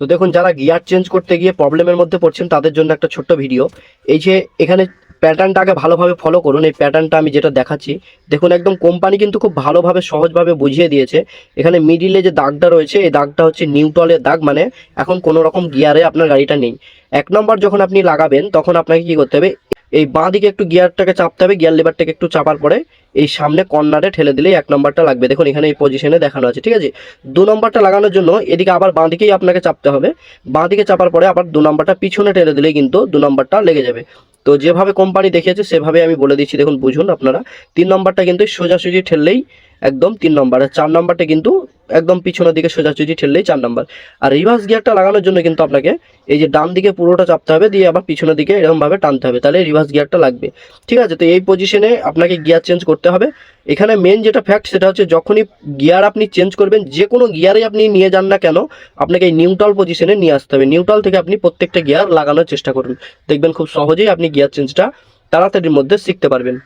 তো দেখুন, যারা গিয়ার চেঞ্জ করতে গিয়ে প্রবলেমের মধ্যে পড়ছেন, তাদের জন্য একটা ছোট্ট ভিডিও এই যে এখানে প্যাটার্নটাকে ভালোভাবে ফলো করুন, এই প্যাটার্নটা আমি যেটা দেখাচ্ছি, দেখুন একদম কোম্পানি কিন্তু খুব ভালোভাবে, সহজভাবে বুঝিয়ে দিয়েছে। এখানে মিডিলে যে দাগটা রয়েছে, এই দাগটা হচ্ছে নিউটলের দাগ মানে এখন কোনো রকম গিয়ারে আপনার গাড়িটা নেই। এক নম্বর যখন আপনি লাগাবেন, তখন আপনাকে কি করতে হবে এই বাঁ দিকে একটু গিয়ারটাকে চাপতে হবে, গিয়ার লেবারটাকে একটু চাপার পরে এই সামনে কর্নারে ঠেলে দিলেই এক নম্বরটা লাগবে। দেখুন, এখানে এই পজিশনে দেখানো আছে, ঠিক আছে? দু নম্বরটা লাগানোর জন্য এদিকে আবার বাঁ দিকেই আপনাকে চাপতে হবে। বাঁ দিকে চাপার পরে আবার দু নম্বরটা পিছনে ঠেলে দিলেই কিন্তু দু নম্বরটা লেগে যাবে। তো যেভাবে কোম্পানি দেখিয়েছে সেভাবে আমি বলে দিচ্ছি, দেখুন, বুঝুন আপনারা। তিন নম্বরটা কিন্তু সোজাসুজি ঠেললেই একদম তিন নম্বর। চার নম্বরটা কিন্তু একদম পিছনের দিকে সোজাসুজি ঠেললেই চার নম্বর। আর রিভার্স গিয়ারটা লাগানোর জন্য কিন্তু আপনাকে এই যে ডান দিকে পুরোটা চাপতে হবে, দিয়ে আবার পিছনের দিকে এরকমভাবে টানতে হবে। তাহলে রিভার্স গিয়ারটা লাগবে। ঠিক আছে? তো এই পজিশনে আপনাকে গিয়ার চেঞ্জ করতে হবে। এখানে মেন যেটা ফ্যাক্ট সেটা হচ্ছে যখনই গিয়ার আপনি চেঞ্জ করবেন, যে কোনো গিয়ারে আপনি নিয়ে যান না কেন, আপনাকে এই নিউট্রাল পজিশনে নিয়ে আসতে হবে। নিউট্রাল থেকে আপনি প্রত্যেকটা গিয়ার লাগানোর চেষ্টা করুন। দেখবেন খুব সহজেই আপনি গিয়ার চেঞ্জটা তাড়াতাড়ির মধ্যে শিখতে পারবেন।